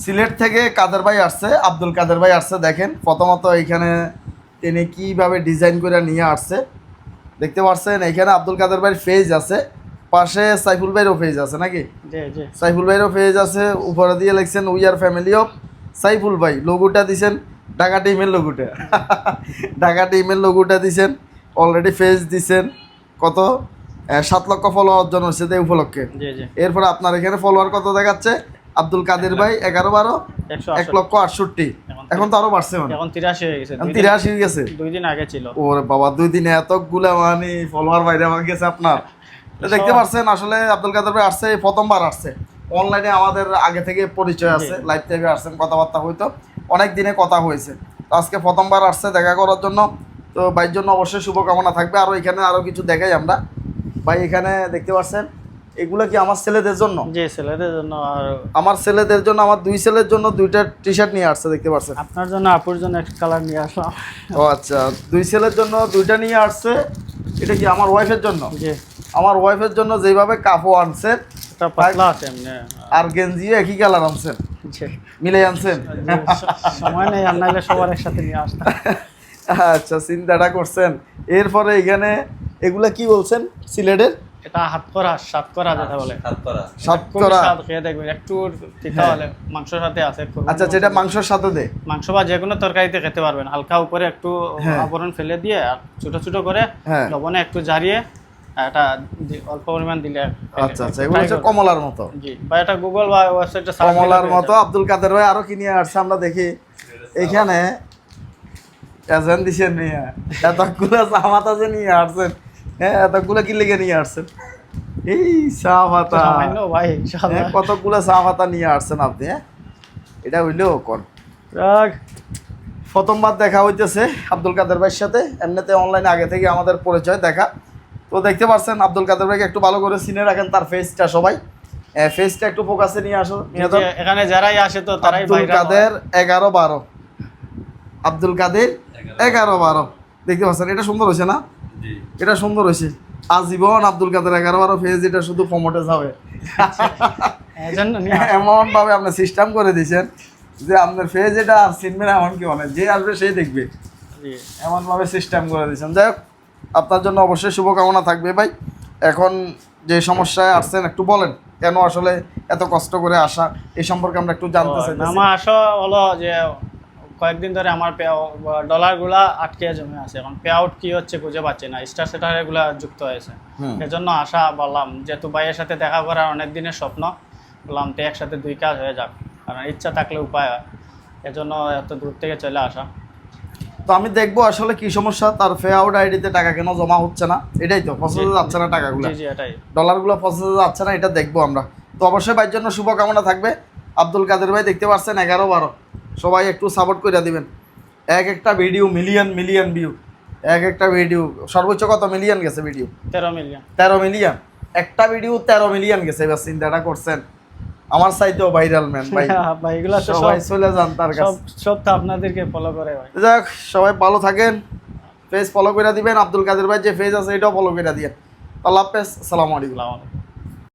সিলেট থেকে কাদের ভাই আসছে? আব্দুল কাদের ভাই আসছে দেখেন। প্রথমত এইখানে তিনি কীভাবে ডিজাইন করে নিয়ে আসছে দেখতে পাচ্ছেন এখানে আব্দুল কাদের ভাইয়ের ফেজ আছে পাশে সাইফুল ভাইয়েরও ফেজ আছে নাকি? সাইফুল ভাইয়েরও ফেজ আছে উপরে দিয়ে লিখছেন we are family of Saiful ভাই। লোগোটা দিছেন ঢাকা টিমের লোগোটা ঢাকা টিমের লোগোটা দিছেন অলরেডি ফেজ দিছেন। কত? সাত লক্ষ ফলোয়ার অর্জন হচ্ছে এই উপলক্ষে। এরপর আপনার এখানে ফলোয়ার কত দেখাচ্ছে? আব্দুল কাদের ভাই এগারো বারো এক লক্ষ আটষট্টি। এখন তো আরও বাড়ছে মানে। এখন তিরাশি হয়ে গেছে তিরাশি হয়ে গেছে। দুই দিন আগে ছিল। ওরে বাবা দুই দিনে এতগুলা মানে ফলোয়ার বাইরে আমার গেছে আপনার। দেখতে পাচ্ছেন আসলে আব্দুল কাদের ভাই আসছে প্রথমবার আসছে। অনলাইনে আমাদের আগে থেকে পরিচয় আছে লাইভ টাইভে আসছেন কথাবার্তা হইতো। অনেক দিনে কথা হয়েছে। তো আজকে প্রথমবার আসছে দেখা করার জন্য। তো ভাইয়ের জন্য অবশ্যই শুভকামনা থাকবে। আরও এখানে আরও কিছু দেখাই আমরা। ভাই এখানে দেখতে পাচ্ছেন এগুলো কি আমার ছেলেদের জন্য? জি ছেলেদের জন্য আর আমার ছেলেদের জন্য আমার দুই ছেলের জন্য দুইটা টি শার্ট নিয়ে আসছে দেখতে পাচ্ছেন আপনার জন্য আপুর জন্য একটা কালার নিয়ে আসলাম। ও আচ্ছা দুই ছেলের জন্য দুইটা নিয়ে আসছে এটা কি আমার ওয়াইফের জন্য? জি। আমার ওয়াইফের জন্য যেভাবে কাপড় আনছেন এটা পাতলা আছে এমনি। আর গেঞ্জিও একই কালার আনছেন। জি। মিলে আনছেন? সময় নেই আর নাহলে সবার একসাথে নিয়ে আসতাম। আচ্ছা চিন্তাটা করছেন। এরপরে এখানে এগুলা কি বলছেন? সিলেটের? এটা হাত করা সাত করা যেটা বলে। সাতকরা স্বাদ খেয়ে দেখবেন। একটু তিতা হলে মাংসের সাথে আছে আচ্ছা যেটা মাংসের সাথে দে। মাংস বা যে কোনো তরকারিতে খেতে পারবেন। হালকা উপরে একটু হ্যাঁ। আবরণ ফেলে দিয়ে আর ছোট ছোট করে হ্যাঁ। লবণে একটু জারিয়ে এটা অল্প পরিমাণ দিলে আচ্ছা আচ্ছা। এগুলো হচ্ছে কমলার মতো। জি। বা এটা গুগল বা ওয়েবসাইটে কমলার মতো। আব্দুল কাদের ভাই আরও কি নিয়ে আসছে আমরা দেখি। এখানে এজেন দিছেন নিয়ে। এতগুলো জামাত আছে নিয়ে আসছেন। হ্যাঁ এতগুলো কি লেগে নিয়ে আসছেন। এই চা পাতা ভাই হ্যাঁ, কতগুলো চা পাতা নিয়ে আসছেন আপনি হ্যাঁ? এটা হইলেও কোন? প্রথমবার দেখা হইতেছে আব্দুল কাদের ভাইয়ের সাথে। এমনিতে অনলাইনে আগে থেকে আমাদের পরিচয় দেখা। তো দেখতে পাচ্ছেন আব্দুল কাদের ভাইকে একটু ভালো করে চিনে রাখেন তার ফেসটা সবাই। ফেসটা একটু ফোকাসে নিয়ে আসো এখানে যারাই আসে তো তারাই আব্দুল কাদের এগারো বারো। আব্দুল কাদের এগারো বারো। দেখতে পাচ্ছেন এটা সুন্দর হয়েছে না? এটা সুন্দর হয়েছে। আজীবন আব্দুল কাদের এগারো বারো ফেজ এটা শুধু প্রমোটে যাবে। এমন ভাবে আপনি সিস্টেম করে দিয়েছেন যে আপনার ফেজ এটা আর চিনবে না এমন কি অনেক। যে আসবে সে দেখবে। জি। এমনভাবে সিস্টেম করে দিয়েছেন। যাই হোক আপনার জন্য অবশ্যই শুভকামনা থাকবে ভাই। এখন যে সমস্যায় আসছেন একটু বলেন কেন আসলে এত কষ্ট করে আসা? এই সম্পর্কে আমরা একটু জানতে চাই আমার আসা হলো যে কয়েকদিন ধরে আমার ডলারগুলা আটকে জমে আছে। এখন পে আউট কি হচ্ছে খুঁজে পাচ্ছি না। স্টার সেটার এগুলা যুক্ত হয়েছে। এজন্য আশা বললাম যেহেতু ভাইয়ের সাথে দেখা করার অনেক দিনের স্বপ্ন। বললাম তো একসাথে দুই কাজ হয়ে যাক। কারণ ইচ্ছা থাকলে উপায় হয়। এজন্য এত দূর থেকে চলে আসা। তো আমি দেখব আসলে কি সমস্যা। তার পে আউট আইডিতে টাকা কেন জমা হচ্ছে না? এটাই তো প্রসেসে যাচ্ছে না টাকাগুলো। জি জি এটাই। ডলারগুলো প্রসেসে যাচ্ছে না এটা দেখব আমরা। তো অবশ্যই ভাইয়ের জন্য শুভকামনা থাকবে। আব্দুল কাদের ভাই দেখতে পাচ্ছেন এগারো বারো। সবাই একটু সাপোর্ট করে দিবেন। এক একটা ভিডিও মিলিয়ন মিলিয়ন ভিউ এক একটা ভিডিও সর্বোচ্চ কত মিলিয়ন গেছে ভিডিও তেরো মিলিয়ন তেরো মিলিয়ন একটা ভিডিও তেরো মিলিয়ন গেছে এবার চিন্তাটা করছেন। আমার সাইতেও ভাইরাল ম্যান ভাই। ভাই এগুলা সবাই চলে যান তার কাছে। সব তো আপনাদেরকে ফলো করে ভাই। যাক সবাই ভালো থাকেন। পেজ ফলো করে দিবেন। আব্দুল কাদের ভাই যে পেজ আছে এটাও ফলো করে দিয়ে আল্লাহ হাফেজ। আসসালামু আলাইকুম।